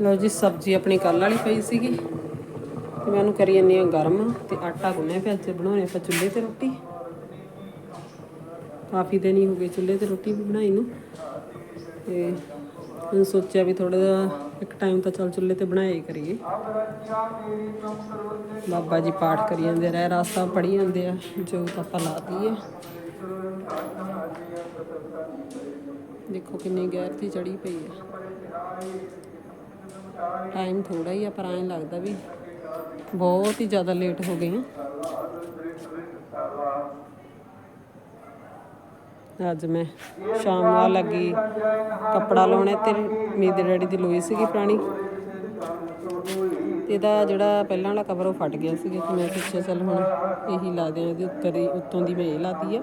ਲਓ ਜੀ, ਸਬਜ਼ੀ ਆਪਣੀ ਕੱਲ ਵਾਲੀ ਪਈ ਸੀਗੀ। ਤੇ ਮੈਂ ਉਹਨੂੰ ਕਰੀ ਜਾਂਦੀ ਆ ਗਰਮ ਤੇ ਆਟਾ ਗੁੰਨਿਆ ਪਿਆ ਅੱਜ ਬਣਾਉਣੇ ਆਪਾਂ ਚੁੱਲ੍ਹੇ ਤੇ ਰੋਟੀ। ਕਾਫੀ ਦਿਨ ਹੀ ਹੋ ਗਏ ਚੁੱਲ੍ਹੇ ਤੇ ਰੋਟੀ ਵੀ ਬਣਾਈ ਨੂੰ। ਤੇ ਹੁਣ ਸੋਚਿਆ ਵੀ ਥੋੜਾ ਜਿਹਾ ਇੱਕ ਟਾਈਮ ਤਾਂ ਚੱਲ ਚੁੱਲ੍ਹੇ ਤੇ ਬਣਾਇਆ ਹੀ ਕਰੀਏ। ਬਾਬਾ ਜੀ ਪਾਠ ਕਰੀ ਜਾਂਦੇ ਰਹਿ ਰਾਸਤਾ ਪੜੀ ਜਾਂਦੇ ਆ, ਜੋ ਤਾਂ ਆਪਾਂ ਲਾ ਦਈਏ। ਦੇਖੋ ਕਿੰਨੀ ਗੈਰਤੀ ਚੜੀ ਪਈ ਆ। ਟਾਈਮ ਥੋੜਾ ਹੀ ਆ, ਪਰ ਐਂ ਲੱਗਦਾ ਵੀ ਬਹੁਤ ਹੀ ਜ਼ਿਆਦਾ ਲੇਟ ਹੋ ਗਏ ਆ। ਅੱਜ ਮੈਂ ਸ਼ਾਮ ਨੂੰ ਆ ਲੱਗੀ ਕੱਪੜਾ ਲਾਉਣੇ ਤੇ ਮੇਰੇ ਡੈਡੀ ਦੀ ਲੋਈ ਸੀਗੀ ਪੁਰਾਣੀ। ਤੇ ਇਹਦਾ ਜਿਹੜਾ ਪਹਿਲਾਂ ਵਾਲਾ ਕਵਰ ਉਹ ਫਟ ਗਿਆ ਸੀ ਤੇ ਮੈਂ ਸੋਚਿਆ ਚੱਲ ਹੁਣ ਇਹੀ ਲਾ ਦਿਆਂ, ਇਹਦੇ ਉੱਤਰ ਦੀ ਉੱਤੋਂ ਦੀ ਮੈਂ ਇਹ ਲਾਤੀ ਆ।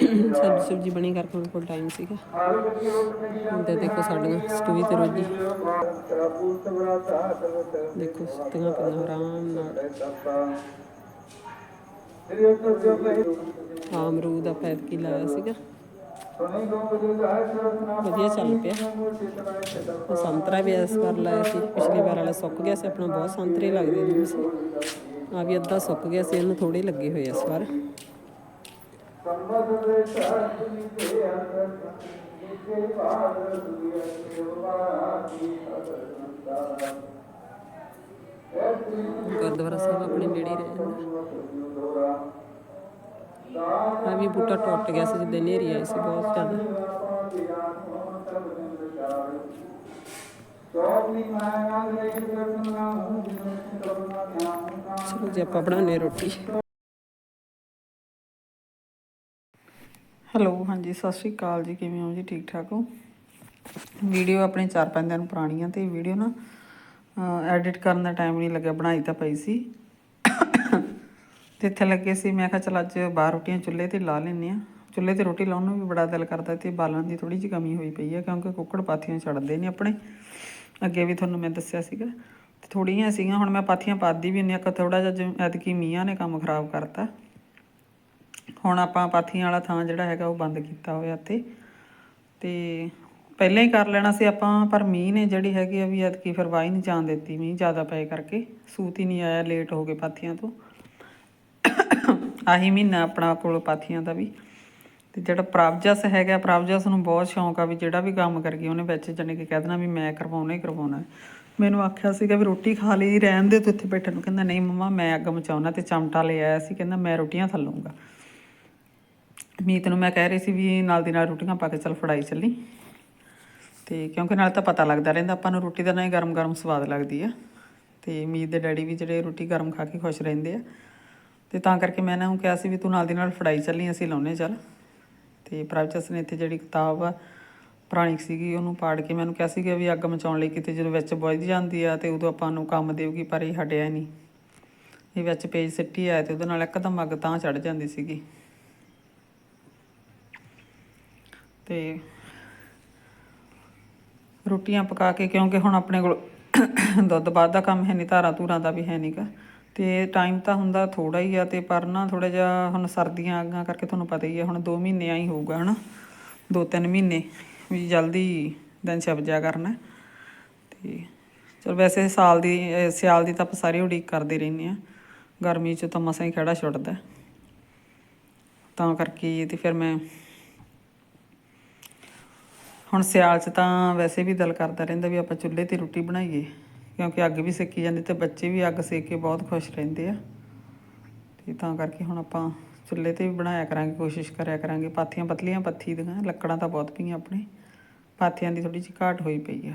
ਸਬਜ਼ੀ ਸਬਜ਼ੀ ਬਣੀ ਕਰਕੇ ਮੇਰੇ ਕੋਲ ਟਾਈਮ ਸੀਗਾ। ਹੁਣ ਤੇ ਦੇਖੋ ਸਾਡੀਆਂ ਸਟੂਵੀ ਤੇ ਰੋਜੀ ਦੇਖੋ ਸੁੱਤੀਆਂ ਪਈਆਂ, ਆਰਾਮ ਨਾਲ। ਆਹ ਅਮਰੂਦ ਦਾ ਪੈਦ ਕੀ ਲਾਇਆ ਸੀਗਾ। ਵਧੀਆ ਚੱਲ ਪਿਆ। ਸੰਤਰਾ ਵੀ ਇਸ ਵਾਰ ਲਾਇਆ ਸੀ। ਪਿਛਲੀ ਵਾਰ ਵਾਲਾ ਸੁੱਕ ਗਿਆ ਸੀ, ਆਪਣਾ ਬਹੁਤ ਸੰਤਰੇ ਲੱਗਦੇ ਹੁੰਦੇ ਸੀ। ਆ ਵੀ ਅੱਧਾ ਸੁੱਕ ਗਿਆ ਸੀ, ਇਹਨੂੰ ਥੋੜੇ ਲੱਗੇ ਹੋਏ ਇਸ ਵਾਰ। ਗੁਰਦੁਆਰਾ ਸਾਹਿਬ ਆਪਣੇ ਨੇੜੇ ਹੀ ਰਹਿ ਜਾਂਦਾ। ਆ ਵੀ ਬੂਟਾ ਟੁੱਟ ਗਿਆ ਸੀ ਜਦੋਂ ਹਨੇਰੀ ਆਈ ਸੀ ਬਹੁਤ ਜ਼ਿਆਦਾ। ਚਲੋ ਜੀ ਆਪਾਂ ਬਣਾਉਣੇ ਰੋਟੀ। ਹੈਲੋ ਹਾਂਜੀ, ਸਤਿ ਸ਼੍ਰੀ ਅਕਾਲ ਜੀ, ਕਿਵੇਂ ਹੋ ਜੀ? ਠੀਕ ਠਾਕ ਹੋ? ਵੀਡੀਓ ਆਪਣੇ 4-5 ਦਿਨ ਪੁਰਾਣੀ ਆ ਤੇ ਵੀਡੀਓ ਨਾ ਐਡਿਟ ਕਰਨ ਦਾ ਟਾਈਮ ਨਹੀਂ ਲੱਗਿਆ, ਬਣਾਈ ਤਾਂ ਪਈ ਸੀ। ਤੇ ਇੱਥੇ ਲੱਗੇ ਸੀ, ਮੈਂ ਕਿਹਾ ਚਲ ਅੱਜ ਬਾਹਰ ਰੋਟੀਆਂ ਚੁੱਲ੍ਹੇ ਤੇ ਲਾ ਲੈਂਦੇ ਆ ਚੁੱਲ੍ਹੇ ਤੇ ਰੋਟੀ ਲਾਉਣ ਨੂੰ ਵੀ ਬੜਾ ਦਿਲ ਕਰਦਾ, ਤੇ ਬਾਲਣ ਦੀ ਥੋੜੀ ਜਿਹੀ ਕਮੀ ਹੋਈ ਪਈ ਹੈ ਕਿਉਂਕਿ ਕੁੱਕੜ ਪਾਥੀਆਂ ਛੱਡਦੇ ਨੇ ਆਪਣੇ। ਅੱਗੇ ਵੀ ਤੁਹਾਨੂੰ ਮੈਂ ਦੱਸਿਆ ਸੀਗਾ। ਤੇ ਥੋੜੀਆਂ ਸੀਗੀਆਂ, ਹੁਣ ਮੈਂ ਪਾਥੀਆਂ ਪਾਦੀ ਵੀ ਨਹੀਂ ਇੱਕ ਥੋੜਾ ਜਿਹਾ ਜਿਵੇਂ ਐਤਕੀ ਮੀਆਂ ਨੇ ਕੰਮ ਖਰਾਬ ਕਰਤਾ। ਹੁਣ ਆਪਾਂ ਪਾਥੀਆਂ ਵਾਲਾ ਥਾਂ ਜਿਹੜਾ ਹੈਗਾ ਉਹ ਬੰਦ ਕੀਤਾ ਹੋਇਆ ਤੇ ਤੇ ਪਹਿਲਾਂ ਹੀ ਕਰ ਲੈਣਾ ਸੀ ਆਪਾਂ, ਪਰ ਮੀਂਹ ਨੇ ਜਿਹੜੀ ਹੈਗੀ ਆ ਵੀ ਐਤਕੀ ਫਿਰ ਵਾਹੀ ਨਹੀਂ ਜਾਣ ਦਿੱਤੀ, ਮੀਂਹ ਜ਼ਿਆਦਾ ਪਏ ਕਰਕੇ। ਸੂਤ ਹੀ ਨਹੀਂ ਆਇਆ ਲੇਟ ਹੋ ਗਏ ਪਾਥੀਆਂ ਤੋਂ। ਆਹੀ ਮਹੀਨਾ ਆਪਣਾ ਕੋਲ ਪਾਥੀਆਂ ਦਾ ਵੀ। ਤੇ ਜਿਹੜਾ ਪ੍ਰਭਜਸ ਹੈਗਾ, ਪ੍ਰਭਜਸ ਨੂੰ ਬਹੁਤ ਸ਼ੌਂਕ ਆ ਵੀ ਜਿਹੜਾ ਵੀ ਕੰਮ ਕਰਗੀ ਉਹਨੇ ਵਿੱਚ ਜਾਣੀ ਕਿ ਕਹਿ ਦੇਣਾ ਵੀ ਮੈਂ ਕਰਵਾਉਣਾ ਹੀ ਕਰਵਾਉਣਾ। ਮੈਨੂੰ ਆਖਿਆ ਸੀਗਾ ਵੀ ਰੋਟੀ ਖਾ ਲਈ, ਰਹਿਣ ਦੇ ਤੂੰ ਇੱਥੇ ਬੈਠਣ ਨੂੰ। ਕਹਿੰਦਾ, ਨਹੀਂ ਮਮਾ, ਮੈਂ ਅੱਗ ਮਚਾਉਣਾ ਤੇ ਚਮਟਾ ਲੈ ਆਇਆ ਸੀ। ਕਹਿੰਦਾ, ਮੈਂ ਰੋਟੀਆਂ ਥੱਲੂੰਗਾ ਮੀਤ ਨੂੰ ਮੈਂ ਕਹਿ ਰਹੀ ਸੀ ਵੀ ਨਾਲ ਦੀ ਨਾਲ ਰੋਟੀਆਂ ਪਾ ਕੇ ਚੱਲ ਫੜਾਈ ਚੱਲੀ। ਤੇ ਕਿਉਂਕਿ ਨਾਲ ਤਾਂ ਪਤਾ ਲੱਗਦਾ ਰਹਿੰਦਾ, ਆਪਾਂ ਨੂੰ ਰੋਟੀ ਦਾ ਨਾ ਹੀ ਗਰਮ ਗਰਮ ਸਵਾਦ ਲੱਗਦੀ ਆ। ਤੇ ਮੀਤ ਦੇ ਡੈਡੀ ਵੀ ਜਿਹੜੇ ਰੋਟੀ ਗਰਮ ਖਾ ਕੇ ਖੁਸ਼ ਰਹਿੰਦੇ ਆ। ਤੇ ਤਾਂ ਕਰਕੇ ਮੈਂ ਇਹਨਾਂ ਨੂੰ ਕਿਹਾ ਸੀ ਵੀ ਤੂੰ ਨਾਲ ਦੀ ਨਾਲ ਫੜਾਈ ਚੱਲੀ, ਅਸੀਂ ਲਾਉਨੇ ਚੱਲ। ਤੇ ਪ੍ਰਭਜਸ ਨੇ ਇੱਥੇ ਜਿਹੜੀ ਕਿਤਾਬ ਆ, ਪੁਰਾਣੀ ਸੀਗੀ, ਉਹਨੂੰ ਪਾੜ ਕੇ ਮੈਨੂੰ ਕਿਹਾ ਸੀਗਾ ਵੀ ਅੱਗ ਮਚਾਉਣ ਲਈ ਕਿਤੇ ਜਦੋਂ ਵਿੱਚ ਬੁੱਝ ਜਾਂਦੀ ਆ ਤੇ ਉਦੋਂ ਆਪਾਂ ਨੂੰ ਕੰਮ ਦੇਊਗੀ, ਪਰ ਇਹ ਹਟਿਆ ਨਹੀਂ। ਇਹ ਵਿੱਚ ਪੇਜ ਸਿੱਟੀ ਆਇਆ ਤੇ ਉਹਦੇ ਨਾਲ ਇੱਕਦਮ ਅੱਗ ਤਾਂ ਚੜ ਜਾਂਦੀ ਸੀਗੀ। ਤੇ ਰੋਟੀਆਂ ਪਕਾ ਕੇ, ਕਿਉਂਕਿ ਹੁਣ ਆਪਣੇ ਕੋਲ ਦੁੱਧ ਬਾਅਦ ਦਾ ਕੰਮ ਹੈ ਨਹੀਂ, ਧਾਰਾਂ ਧੂਰਾਂ ਦਾ ਵੀ ਹੈ ਨਹੀਂਗਾ ਤੇ ਟਾਈਮ ਤਾਂ ਹੁੰਦਾ ਥੋੜਾ ਹੀ ਆ, ਤੇ ਪਰ ਨਾ ਥੋੜਾ ਜਿਹਾ ਹੁਣ ਸਰਦੀਆਂ ਆਗਾਂ ਕਰਕੇ ਤੁਹਾਨੂੰ ਪਤਾ ਹੀ ਹੈ ਹੁਣ 2 ਮਹੀਨੇ ਆ ਹੀ ਹੋਊਗਾ, ਹਨਾ? 2-3 ਮਹੀਨੇ ਵੀ ਜਲਦੀ ਦਿਨ ਛਪ ਜਾ ਕਰਨਾ। ਤੇ ਚਲ ਵੈਸੇ ਸਾਲ ਦੀ, ਸਿਆਲ ਦੀ ਤਾਂ ਆਪਾਂ ਸਾਰੀ ਉਡੀਕ ਕਰਦੇ ਰਹਿੰਦੇ ਆ ਗਰਮੀ 'ਚ ਤਾਂ ਮਸਾਂ ਹੀ ਖੜਾ ਛੁੱਟਦਾ। ਤਾਂ ਕਰਕੇ ਤੇ ਫਿਰ ਮੈਂ ਹੁਣ ਸਿਆਲ 'ਚ ਤਾਂ ਵੈਸੇ ਵੀ ਦਿਲ ਕਰਦਾ ਰਹਿੰਦਾ ਵੀ ਆਪਾਂ ਚੁੱਲ੍ਹੇ ਤੇ ਰੋਟੀ ਬਣਾਈਏ, ਕਿਉਂਕਿ ਅੱਗ ਵੀ ਸੇਕੀ ਜਾਂਦੀ ਤੇ ਬੱਚੇ ਵੀ ਅੱਗ ਸੇਕ ਕੇ ਬਹੁਤ ਖੁਸ਼ ਰਹਿੰਦੇ ਆ। ਤੇ ਤਾਂ ਕਰਕੇ ਹੁਣ ਆਪਾਂ ਚੁੱਲ੍ਹੇ ਤੇ ਵੀ ਬਣਾਇਆ ਕਰਾਂਗੇ, ਕੋਸ਼ਿਸ਼ ਕਰਿਆ ਕਰਾਂਗੇ। ਪਾਥੀਆਂ ਪਤਲੀਆਂ ਪੱਥੀ ਦੀਆਂ, ਲੱਕੜਾਂ ਤਾਂ ਬਹੁਤ ਪਈਆਂ ਆਪਣੇ। ਪਾਥੀਆਂ ਦੀ ਥੋੜੀ ਜਿਹੀ ਘਾਟ ਹੋਈ ਪਈ ਆ।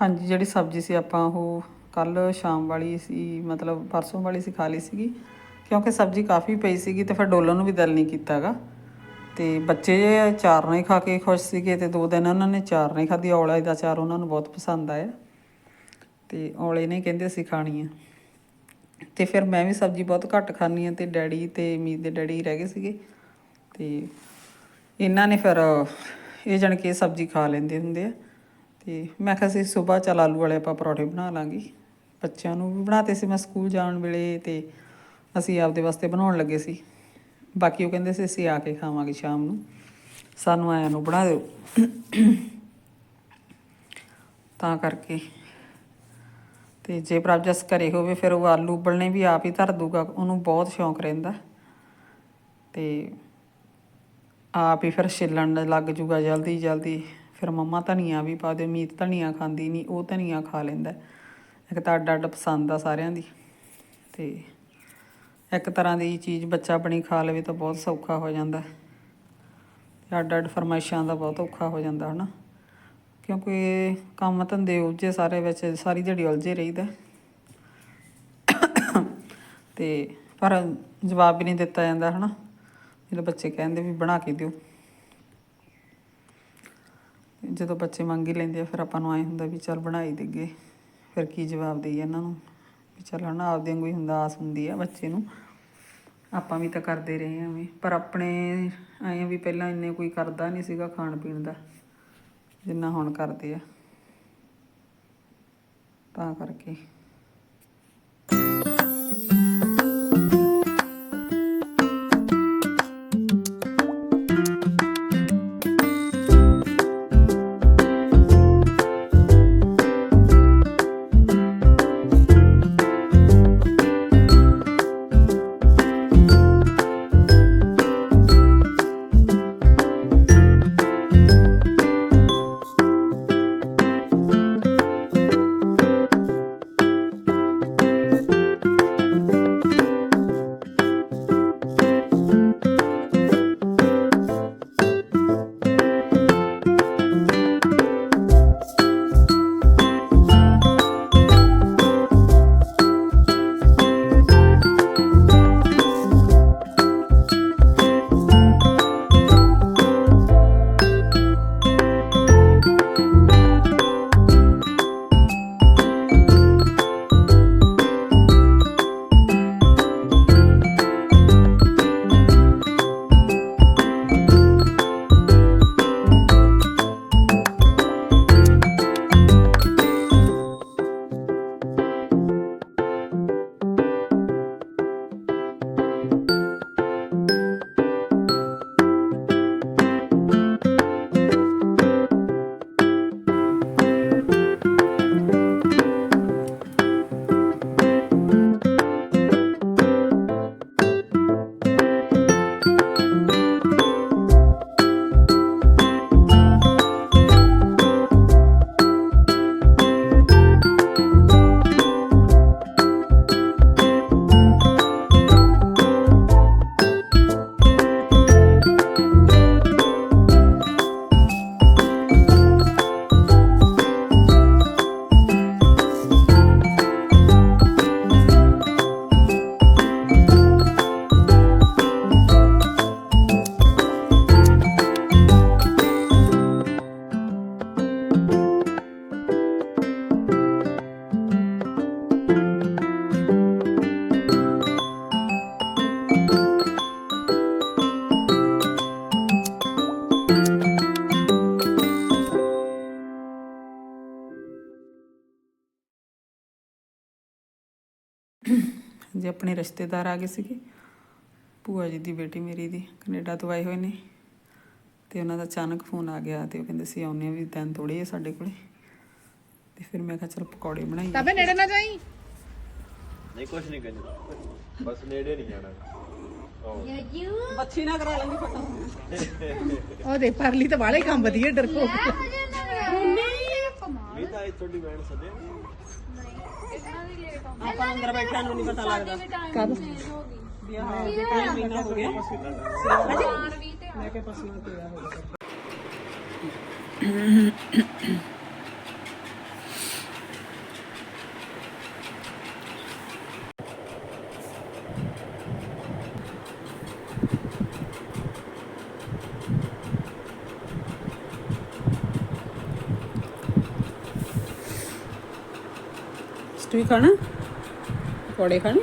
ਹਾਂਜੀ, ਜਿਹੜੀ ਸਬਜ਼ੀ ਸੀ ਆਪਾਂ ਉਹ ਕੱਲ ਸ਼ਾਮ ਵਾਲੀ ਸੀ, ਮਤਲਬ ਪਰਸੋਂ ਵਾਲੀ ਸੀ, ਖਾ ਲਈ ਸੀਗੀ। ਕਿਉਂਕਿ ਸਬਜ਼ੀ ਕਾਫੀ ਪਈ ਸੀਗੀ ਤੇ ਫਿਰ ਡੋਲਣ ਨੂੰ ਵੀ ਦਿਲ ਨਹੀਂ ਕੀਤਾਗਾ ਤੇ ਬੱਚੇ ਚਾਰ ਨਹੀਂ ਖਾ ਕੇ ਖੁਸ਼ ਸੀਗੇ ਤੇ ਦੋ ਦਿਨ ਉਹਨਾਂ ਨੇ ਚਾਰ ਨਹੀਂ ਖਾਧੀ। ਔਲੇ ਦਾ ਚਾਰ ਉਹਨਾਂ ਨੂੰ ਬਹੁਤ ਪਸੰਦ ਆਇਆ। ਤੇ ਔਲੇ ਨੇ ਕਹਿੰਦੇ ਅਸੀਂ ਖਾਣੀ ਆ। ਤੇ ਫਿਰ ਮੈਂ ਵੀ ਸਬਜ਼ੀ ਬਹੁਤ ਘੱਟ ਖਾਂਦੀ ਆ ਤੇ ਡੈਡੀ ਤੇ ਮੀਤ ਦੇ ਡੈਡੀ ਰਹਿ ਗਏ ਸੀਗੇ। ਤੇ ਇਹਨਾਂ ਨੇ ਫਿਰ ਇਹ ਜਾਣੀ ਕੇ ਸਬਜ਼ੀ ਖਾ ਲੈਂਦੇ ਹੁੰਦੇ ਆ। ਤੇ ਮੈਂ ਕਿਹਾ ਸੀ ਸਵੇਰ ਚੱਲ ਆਲੂ ਵਾਲੇ ਆਪਾਂ ਪਰੌਠੇ ਬਣਾ ਲਾਂਗੇ। ਬੱਚਿਆਂ ਨੂੰ ਵੀ ਬਣਾਤੇ ਸੀ ਮੈਂ ਸਕੂਲ ਜਾਣ ਵੇਲੇ ਤੇ ਅਸੀਂ ਆਪਦੇ ਵਾਸਤੇ ਬਣਾਉਣ ਲੱਗੇ ਸੀ। ਬਾਕੀ ਉਹ ਕਹਿੰਦੇ ਸੀ ਅਸੀਂ ਆ ਕੇ ਖਾਵਾਂਗੇ ਸ਼ਾਮ ਨੂੰ। ਸਾਨੂੰ ਆਇਆਂ ਨੂੰ ਬਣਾ ਦਿਓ। ਤਾਂ ਕਰਕੇ ਤੇ ਜੇ ਪ੍ਰਭਜਸ ਘਰੇ ਹੋਵੇ ਫਿਰ ਉਹ ਆਲੂ ਉਬਲਣੇ ਵੀ ਆਪ ਹੀ ਧਰ ਦੂਗਾ, ਉਹਨੂੰ ਬਹੁਤ ਸ਼ੌਂਕ ਰਹਿੰਦਾ। ਤੇ ਆਪ ਹੀ ਫਿਰ ਛਿੱਲਣ ਲੱਗ ਜੂਗਾ ਜਲਦੀ ਜਲਦੀ ਫਿਰ ਮੰਮਾ ਧਨੀਆ ਵੀ ਪਾ ਦਿਓ, ਮੀਤ ਧਨੀਆ ਖਾਂਦੀ ਨਹੀਂ ਉਹ ਧਨੀਆ ਖਾ ਲੈਂਦਾ। ਇੱਕ ਤਾਂ ਅੱਡ ਅੱਡ ਪਸੰਦ ਆ ਸਾਰਿਆਂ ਦੀ ਤੇ ਇੱਕ ਤਰ੍ਹਾਂ ਦੀ ਚੀਜ਼ ਬੱਚਾ ਆਪਣੀ ਖਾ ਲਵੇ ਤਾਂ ਬਹੁਤ ਸੌਖਾ ਹੋ ਜਾਂਦਾ। ਤੇ ਅੱਡ ਅੱਡ ਫਰਮਾਇਸ਼ਾਂ ਦਾ ਬਹੁਤ ਔਖਾ ਹੋ ਜਾਂਦਾ, ਹਨਾ? ਕਿਉਂਕਿ ਕੰਮ ਧੰਦੇ ਉਲਝੇ ਸਾਰੇ ਵਿੱਚ, ਸਾਰੀ ਦਿਹਾੜੀ ਉਲਝੇ ਰਹੀਦਾ। ਤੇ ਪਰ ਜਵਾਬ ਵੀ ਨਹੀਂ ਦਿੱਤਾ ਜਾਂਦਾ, ਹਨਾ? ਜਦੋਂ ਬੱਚੇ ਕਹਿੰਦੇ ਵੀ ਬਣਾ ਕੇ ਦਿਓ। ਜਦੋਂ ਬੱਚੇ ਮੰਗ ਹੀ ਲੈਂਦੇ ਆ, ਫਿਰ ਆਪਾਂ ਨੂੰ ਐ ਹੁੰਦਾ ਵੀ ਚੱਲ ਬਣਾਈ ਦੇਗੇ ਫਿਰ ਕੀ ਜਵਾਬ ਦੇਈਏ ਇਹਨਾਂ ਨੂੰ? ਵੀ ਚੱਲ ਹਨਾ, ਆਪਦੇ ਵਾਂਗੂ ਹੀ ਹੁੰਦਾ, ਆਸ ਹੁੰਦੀ ਆ ਬੱਚੇ ਨੂੰ। ਆਪਾਂ ਵੀ ਤਾਂ ਕਰਦੇ ਰਹੇ ਹਾਂ ਵੀ ਪਰ ਆਪਣੇ ਐਂ ਵੀ ਪਹਿਲਾਂ ਇੰਨੇ ਕੋਈ ਕਰਦਾ ਨਹੀਂ ਸੀਗਾ ਖਾਣ ਪੀਣ ਦਾ, ਜਿੰਨਾ ਹੁਣ ਕਰਦੇ ਆ। ਤਾਂ ਕਰਕੇ। ਆਪਣੇ ਰਿਸ਼ਤੇਦਾਰ ਆ ਗਏ ਸੀਗੇ। ਭੂਆ ਜੀ ਦੀ ਬੇਟੀ ਮੇਰੀ ਦੀ ਕੈਨੇਡਾ ਤੋਂ ਆਏ ਹੋਏ ਨੇ। ਤੇ ਉਹਨਾਂ ਦਾ ਅਚਾਨਕ ਫੋਨ ਆ ਗਿਆ ਤੇ ਉਹ ਕਹਿੰਦੇ ਸੀ ਆਉਨੇ ਵੀ ਦਿਨ ਥੋੜੇ ਆ ਸਾਡੇ ਕੋਲੇ। ਤੇ ਫਿਰ ਮੈਂ ਕਿਹਾ ਚਲ ਪਕੌੜੇ ਬਣਾਈਏ। ਤਬੇ ਨੇੜੇ ਨਾ ਜਾਈ। ਨਹੀਂ ਕੁਛ ਨਹੀਂ ਕਰਨਾ ਬਸ ਨੇੜੇ ਨਹੀਂ ਜਾਣਾ। ਬੱਚੀ ਨਾ ਕਰਾ ਲਾਂਗੀ ਫਟਾ। ਉਹ ਦੇ ਪਰਲੀ ਤਾਂ ਬਾਲੇ ਕੰਮ ਵਧੀਆ ਡਰਪੋ। ਵੀ ਤਾਂ ਇਹ ਤੁਹਾਡੀ ਬੈਂਡ ਸਦੇ ਆਪਾਂ ਅੰਦਰ ਬੈਠਿਆਂ ਨੂੰ ਨਹੀਂ ਪਤਾ ਲੱਗਦਾ। ਕਦ? ਵੀ ਆਹ ਕਿੰਨਾ ਮਹੀਨਾ ਹੋ ਗਿਆ। ਮੈਂ ਕਿਹਾ ਪਸਮਾ ਤੇ ਆ। ਹੋ ਗਿਆ। ਵੀ ਖਾਣਾ ਪਕੌੜੇ ਖਾਣੇ